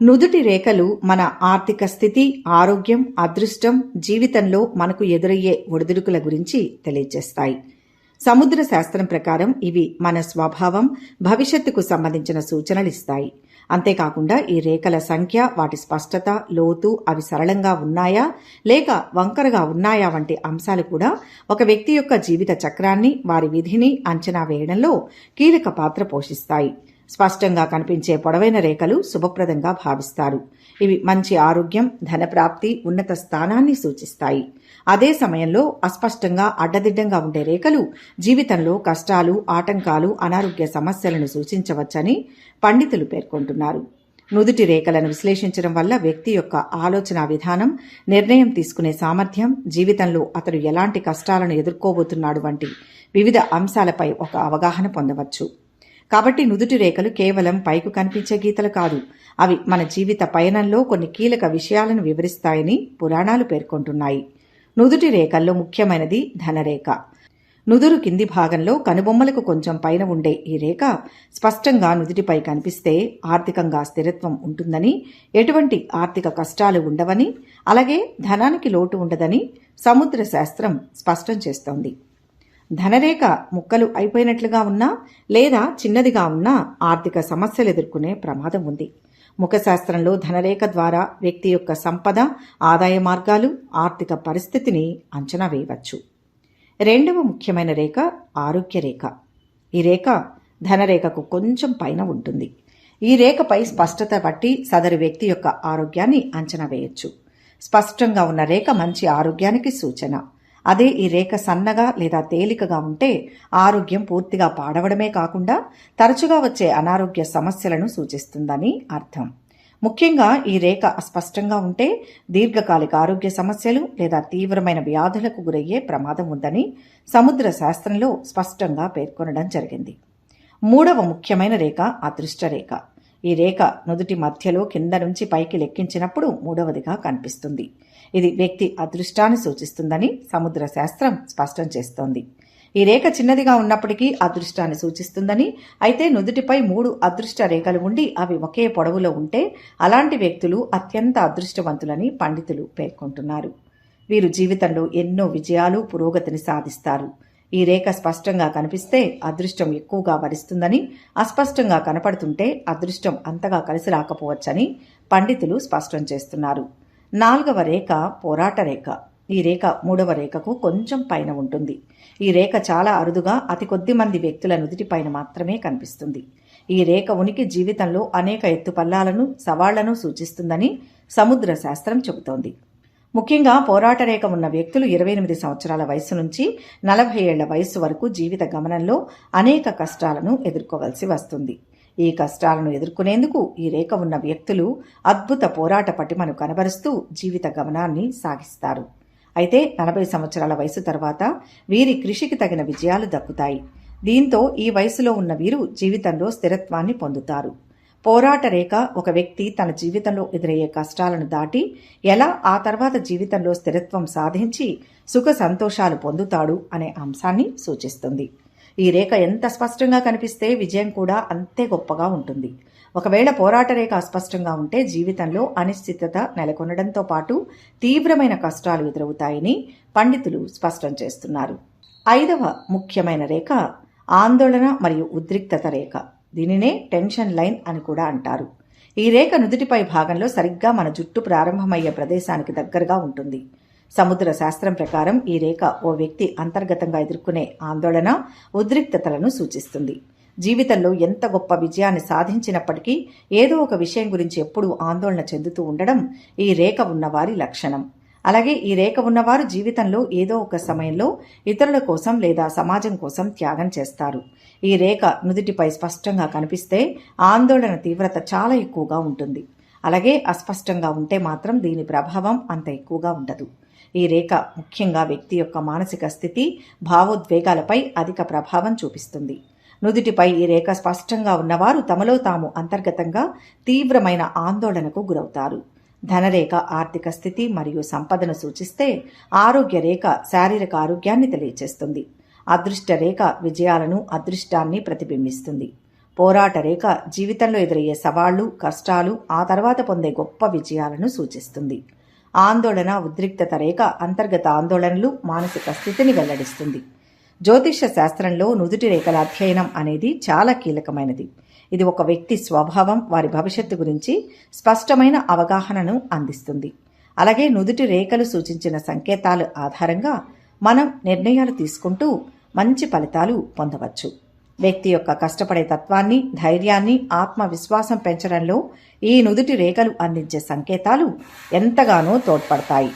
నుదుటి రేఖలు మన ఆర్థిక స్థితి ఆరోగ్యం అదృష్టం జీవితంలో మనకు ఎదురయ్యే ఒడిదుడుకుల గురించి తెలియజేస్తాయి. సముద్ర శాస్త్రం ప్రకారం ఇవి మన స్వభావం భవిష్యత్తుకు సంబంధించిన సూచనలు ఇస్తాయి. అంతేకాకుండా ఈ రేఖల సంఖ్య వాటి స్పష్టత లోతు అవి సరళంగా ఉన్నాయా లేక వంకరగా ఉన్నాయా వంటి అంశాలు కూడా ఒక వ్యక్తి యొక్క జీవిత చక్రాన్ని వారి విధిని అంచనా వేయడంలో కీలక పాత్ర పోషిస్తాయి. స్పష్టంగా కనిపించే పొడవైన రేఖలు శుభప్రదంగా భావిస్తారు. ఇవి మంచి ఆరోగ్యం ధనప్రాప్తి ఉన్నత స్థానాన్ని సూచిస్తాయి. అదే సమయంలో అస్పష్టంగా అడ్డదిడ్డంగా ఉండే రేఖలు జీవితంలో కష్టాలు ఆటంకాలు అనారోగ్య సమస్యలను సూచించవచ్చని పండితులు పేర్కొంటున్నారు. నుదుటి రేఖలను విశ్లేషించడం వల్ల వ్యక్తి యొక్క ఆలోచన విధానం నిర్ణయం తీసుకునే సామర్థ్యం జీవితంలో అతడు ఎలాంటి కష్టాలను ఎదుర్కోబోతున్నాడు వంటి వివిధ అంశాలపై ఒక అవగాహన పొందవచ్చు. కాబట్టి నుదుటి రేఖలు కేవలం పైకు కనిపించే గీతలు కాదు. అవి మన జీవిత పయనంలో కొన్ని కీలక విషయాలను వివరిస్తాయని పురాణాలు పేర్కొంటున్నాయి. నుదుటి రేఖల్లో ముఖ్యమైనది ధనరేఖ. నుదురు కింది భాగంలో కనుబొమ్మలకు కొంచెం పైన ఉండే ఈ రేఖ స్పష్టంగా నుదుటిపై కనిపిస్తే ఆర్థికంగా స్థిరత్వం ఉంటుందని ఎటువంటి ఆర్థిక కష్టాలు ఉండవని అలాగే ధనానికి లోటు ఉండదని సముద్ర శాస్త్రం స్పష్టం చేస్తోంది. ధనరేఖ ముక్కలు అయిపోయినట్లుగా ఉన్నా లేదా చిన్నదిగా ఉన్నా ఆర్థిక సమస్యలు ఎదుర్కొనే ప్రమాదం ఉంది. ముఖశాస్త్రంలో ధనరేఖ ద్వారా వ్యక్తి యొక్క సంపద ఆదాయ మార్గాలు ఆర్థిక పరిస్థితిని అంచనా వేయవచ్చు. రెండవ ముఖ్యమైన రేఖ ఆరోగ్య రేఖ. ఈ రేఖ ధనరేఖకు కొంచెం పైన ఉంటుంది. ఈ రేఖపై స్పష్టత బట్టి సదరు వ్యక్తి యొక్క ఆరోగ్యాన్ని అంచనా వేయొచ్చు. స్పష్టంగా ఉన్న రేఖ మంచి ఆరోగ్యానికి సూచన. అదే ఈ రేఖ సన్నగా లేదా తేలికగా ఉంటే ఆరోగ్యం పూర్తిగా పాడవడమే కాకుండా తరచుగా వచ్చే అనారోగ్య సమస్యలను సూచిస్తుందని అర్థం. ముఖ్యంగా ఈ రేఖ అస్పష్టంగా ఉంటే దీర్ఘకాలిక ఆరోగ్య సమస్యలు లేదా తీవ్రమైన వ్యాధులకు గురయ్యే ప్రమాదం ఉందని సముద్ర శాస్త్రంలో స్పష్టంగా పేర్కొనడం జరిగింది. మూడవ ముఖ్యమైన రేఖ అదృష్ట రేఖ ఈ రేఖ నుదుటి మధ్యలో కింద నుంచి పైకి లెక్కించినప్పుడు మూడవదిగా కనిపిస్తుంది. ఇది వ్యక్తి అదృష్టాన్ని సూచిస్తుందని సముద్ర శాస్త్రం స్పష్టం చేస్తోంది. ఈ రేఖ చిన్నదిగా ఉన్నప్పటికీ అదృష్టాన్ని సూచిస్తుందని అయితే నుదుటిపై మూడు అదృష్ట రేఖలు ఉండి అవి ఒకే పొడవులో ఉంటే అలాంటి వ్యక్తులు అత్యంత అదృష్టవంతులని పండితులు పేర్కొంటున్నారు. వీరు జీవితంలో ఎన్నో విజయాలు పురోగతిని సాధిస్తారు. ఈ రేఖ స్పష్టంగా కనిపిస్తే అదృష్టం ఎక్కువగా వరిస్తుందని అస్పష్టంగా కనపడుతుంటే అదృష్టం అంతగా కలిసి రాకపోవచ్చని పండితులు స్పష్టం చేస్తున్నారు. నాలుగవ రేఖ పోరాట రేఖ. ఈ రేఖ మూడవ రేఖకు కొంచెం పైన ఉంటుంది. ఈ రేఖ చాలా అరుదుగా అతి కొద్ది మంది వ్యక్తుల నుదుటి పైన మాత్రమే కనిపిస్తుంది. ఈ రేఖ ఉనికి జీవితంలో అనేక ఎత్తుపల్లాలను సవాళ్ళను సూచిస్తుందని సముద్ర శాస్త్రం చెబుతోంది. ముఖ్యంగా పోరాట రేఖ ఉన్న వ్యక్తులు ఇరవై ఎనిమిది సంవత్సరాల వయసు నుంచి నలభై ఏళ్ళ వయసు వరకు జీవిత గమనంలో అనేక కష్టాలను ఎదుర్కోవలసి వస్తుంది. ఈ కష్టాలను ఎదుర్కొనేందుకు ఈ రేఖ ఉన్న వ్యక్తులు అద్భుత పోరాట పటిమను కనబరుస్తూ జీవిత గమనాన్ని సాగిస్తారు. అయితే నలభై సంవత్సరాల వయసు తర్వాత వీరి కృషికి తగిన విజయాలు దక్కుతాయి. దీంతో ఈ వయసులో ఉన్న వీరు జీవితంలో స్థిరత్వాన్ని పొందుతారు. పోరాట రేఖ ఒక వ్యక్తి తన జీవితంలో ఎదురయ్యే కష్టాలను దాటి ఎలా ఆ తర్వాత జీవితంలో స్థిరత్వం సాధించి సుఖ సంతోషాలు పొందుతాడు అనే అంశాన్ని సూచిస్తుంది. ఈ రేఖ ఎంత స్పష్టంగా కనిపిస్తే విజయం కూడా అంతే గొప్పగా ఉంటుంది. ఒకవేళ పోరాట రేఖ అస్పష్టంగా ఉంటే జీవితంలో అనిశ్చితత నెలకొనడంతో పాటు తీవ్రమైన కష్టాలు ఎదురవుతాయని పండితులు స్పష్టం చేస్తున్నారు. ఐదవ ముఖ్యమైన రేఖ ఆందోళన మరియు ఉద్రిక్తత రేఖ. దీనినే టెన్షన్ లైన్ అని కూడా అంటారు. ఈ రేఖ నుదుటిపై భాగంలో సరిగ్గా మన జుట్టు ప్రారంభమయ్యే ప్రదేశానికి దగ్గరగా ఉంటుంది. సముద్ర శాస్త్రం ప్రకారం ఈ రేఖ ఓ వ్యక్తి అంతర్గతంగా ఎదుర్కొనే ఆందోళన ఉద్రిక్తతలను సూచిస్తుంది. జీవితంలో ఎంత గొప్ప విజయాన్ని సాధించినప్పటికీ ఏదో ఒక విషయం గురించి ఎప్పుడూ ఆందోళన చెందుతూ ఉండడం ఈ రేఖ ఉన్నవారి లక్షణం. అలాగే ఈ రేఖ ఉన్నవారు జీవితంలో ఏదో ఒక సమయంలో ఇతరుల కోసం లేదా సమాజం కోసం త్యాగం చేస్తారు. ఈ రేఖ నుదుటిపై స్పష్టంగా కనిపిస్తే ఆందోళన తీవ్రత చాలా ఎక్కువగా ఉంటుంది. అలాగే అస్పష్టంగా ఉంటే మాత్రం దీని ప్రభావం అంత ఎక్కువగా ఉండదు. ఈ రేఖ ముఖ్యంగా వ్యక్తి యొక్క మానసిక స్థితి భావోద్వేగాలపై అధిక ప్రభావం చూపిస్తుంది. నుదుటిపై ఈ రేఖ స్పష్టంగా ఉన్నవారు తమలో తాము అంతర్గతంగా తీవ్రమైన ఆందోళనకు గురవుతారు. ధనరేఖ ఆర్థిక స్థితి మరియు సంపదను సూచిస్తే ఆరోగ్య రేఖ శారీరక ఆరోగ్యాన్ని తెలియచేస్తుంది. అదృష్ట రేఖ విజయాలను అదృష్టాన్ని ప్రతిబింబిస్తుంది. పోరాట రేఖ జీవితంలో ఎదురయ్యే సవాళ్ళు కష్టాలు ఆ తర్వాత పొందే గొప్ప విజయాలను సూచిస్తుంది. ఆందోళన ఉద్రిక్తత రేఖ అంతర్గత ఆందోళనలు మానసిక స్థితిని వెల్లడిస్తుంది. జ్యోతిష్య శాస్త్రంలో నుదుటి రేఖల అధ్యయనం అనేది చాలా కీలకమైనది. ఇది ఒక వ్యక్తి స్వభావం వారి భవిష్యత్తు గురించి స్పష్టమైన అవగాహనను అందిస్తుంది. అలాగే నుదుటి రేఖలు సూచించిన సంకేతాల ఆధారంగా మనం నిర్ణయాలు తీసుకుంటూ మంచి ఫలితాలు పొందవచ్చు. వ్యక్తి యొక్క కష్టపడే తత్వాన్ని ధైర్యాన్ని ఆత్మవిశ్వాసం పెంచడంలో ఈ నుదుటి రేఖలు అందించే సంకేతాలు ఎంతగానో తోడ్పడతాయి.